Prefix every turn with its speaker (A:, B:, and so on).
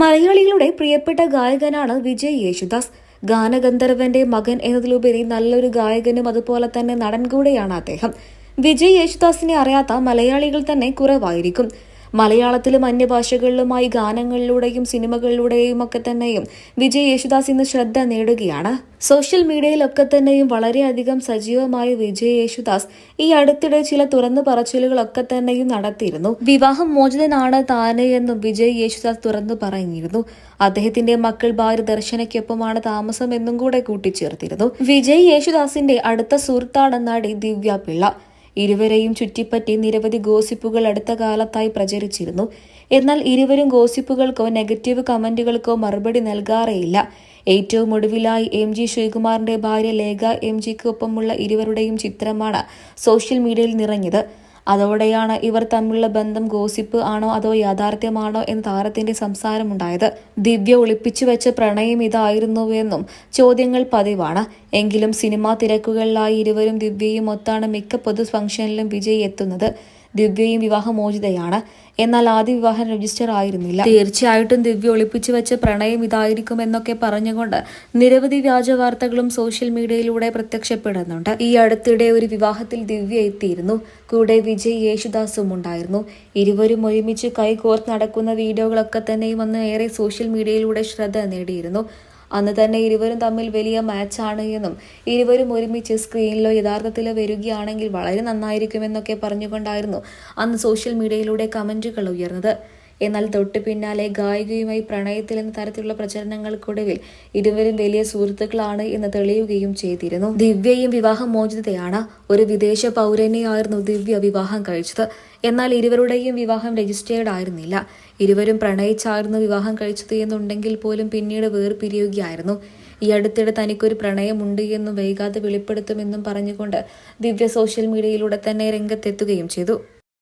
A: മലയാളികളുടെ പ്രിയപ്പെട്ട ഗായകനാണ് വിജയ് യേശുദാസ്. ഗാനഗന്ധർവന്റെ മകൻ എന്നതിലുപരി നല്ലൊരു ഗായകനും അതുപോലെ തന്നെ നടൻ കൂടെയാണ് അദ്ദേഹം. വിജയ് യേശുദാസിനെ അറിയാത്ത മലയാളികൾ തന്നെ കുറവായിരിക്കും. മലയാളത്തിലും അന്യഭാഷകളിലുമായി ഗാനങ്ങളിലൂടെയും സിനിമകളിലൂടെയും ഒക്കെ തന്നെയും വിജയ് യേശുദാസ് ഇന്ന് ശ്രദ്ധ നേടുകയാണ്. സോഷ്യൽ മീഡിയയിലൊക്കെ തന്നെയും വളരെയധികം സജീവമായ വിജയ് യേശുദാസ് ഈ അടുത്തിടെ ചില തുറന്നു പറച്ചിലുകളൊക്കെ തന്നെയും നടത്തിയിരുന്നു. വിവാഹം മോചിതനാണ് താന് എന്നും വിജയ് യേശുദാസ് തുറന്നു പറഞ്ഞിരുന്നു. അദ്ദേഹത്തിന്റെ മക്കൾ ഭാര്യ ദർശനയ്ക്കൊപ്പമാണ് താമസം എന്നും കൂടെ കൂട്ടിച്ചേർത്തിരുന്നു. വിജയ് യേശുദാസിന്റെ അടുത്ത സുഹൃത്താണ് നടി ദിവ്യ പിള്ള. ഇരുവരെയും ചുറ്റിപ്പറ്റി നിരവധി ഗോസിപ്പുകൾ അടുത്ത കാലത്തായി പ്രചരിച്ചിരുന്നു. എന്നാൽ ഇരുവരും ഗോസിപ്പുകൾക്കോ നെഗറ്റീവ് കമന്റുകൾക്കോ മറുപടി നൽകാറേയില്ല. ഏറ്റവും ഒടുവിലായി എം ജി ശ്രീകുമാറിന്റെ ഭാര്യ ലേഖ എം ജിക്ക് ഒപ്പമുള്ള ഇരുവരുടെയും ചിത്രമാണ് സോഷ്യൽ മീഡിയയിൽ നിറഞ്ഞത്. അതോടെയാണ് ഇവർ തമ്മിലുള്ള ബന്ധം ഗോസിപ്പ് ആണോ അതോ യാഥാർത്ഥ്യമാണോ എന്ന് താരത്തിന്റെ സംസാരമുണ്ടായത്. ദിവ്യ ഒളിപ്പിച്ചു വെച്ച പ്രണയം ഇതായിരുന്നുവെന്നും ചോദ്യങ്ങൾ പതിവാണ്. എങ്കിലും സിനിമാ തിരക്കുകളിലായി ഇരുവരും ദിവ്യയും ഒത്താണ് മിക്ക പൊതു ഫംഗ്ഷനിലും വിജയ് എത്തുന്നത്. ദിവ്യയും വിവാഹമോചിതയാണ്. എന്നാൽ ആദ്യ വിവാഹം രജിസ്റ്റർ ആയിരുന്നില്ല. തീർച്ചയായിട്ടും ദിവ്യ ഒളിപ്പിച്ചു വെച്ച പ്രണയം ഇതായിരിക്കും എന്നൊക്കെ പറഞ്ഞുകൊണ്ട് നിരവധി വ്യാജ വാർത്തകളും സോഷ്യൽ മീഡിയയിലൂടെ പ്രത്യക്ഷപ്പെടുന്നുണ്ട്. ഈ അടുത്തിടെ ഒരു വിവാഹത്തിൽ ദിവ്യ എത്തിയിരുന്നു. കൂടെ വിജയ് യേശുദാസും ഉണ്ടായിരുന്നു. ഇരുവരും ഒരുമിച്ച് കൈകോർത്ത് നടക്കുന്ന വീഡിയോകളൊക്കെ തന്നെയും വന്ന് ഏറെ സോഷ്യൽ മീഡിയയിലൂടെ ശ്രദ്ധ നേടിയിരുന്നു. അന്ന് തന്നെ ഇരുവരും തമ്മിൽ വലിയ മാച്ചാണ് എന്നും ഇരുവരും ഒരുമിച്ച് സ്ക്രീനിലോ യഥാർത്ഥത്തിലോ വരികയാണെങ്കിൽ വളരെ നന്നായിരിക്കുമെന്നൊക്കെ പറഞ്ഞുകൊണ്ടായിരുന്നു അന്ന് സോഷ്യൽ മീഡിയയിലൂടെ കമന്റുകൾ ഉയർന്നത്. എന്നാൽ തൊട്ടു പിന്നാലെ ഗായികയുമായി പ്രണയത്തിൽ എന്ന തരത്തിലുള്ള പ്രചരണങ്ങൾക്കൊടുവിൽ ഇരുവരും വലിയ സുഹൃത്തുക്കളാണ് എന്ന് തെളിയുകയും ചെയ്തിരുന്നു. ദിവ്യയും വിവാഹം മോചിതയാണ് ഒരു വിദേശ പൗരനെയായിരുന്നു ദിവ്യ വിവാഹം കഴിച്ചത്. എന്നാൽ ഇരുവരുടെയും വിവാഹം രജിസ്റ്റേർഡ് ആയിരുന്നില്ല. ഇരുവരും പ്രണയിച്ചായിരുന്നു വിവാഹം കഴിച്ചത് എന്നുണ്ടെങ്കിൽ പോലും പിന്നീട് വേർപിരിയുകയായിരുന്നു. ഈ അടുത്തിടെ തനിക്കൊരു പ്രണയമുണ്ട് എന്നും വൈകാതെ വെളിപ്പെടുത്തുമെന്നും പറഞ്ഞുകൊണ്ട് ദിവ്യ സോഷ്യൽ മീഡിയയിലൂടെ തന്നെ രംഗത്തെത്തുകയും ചെയ്തു.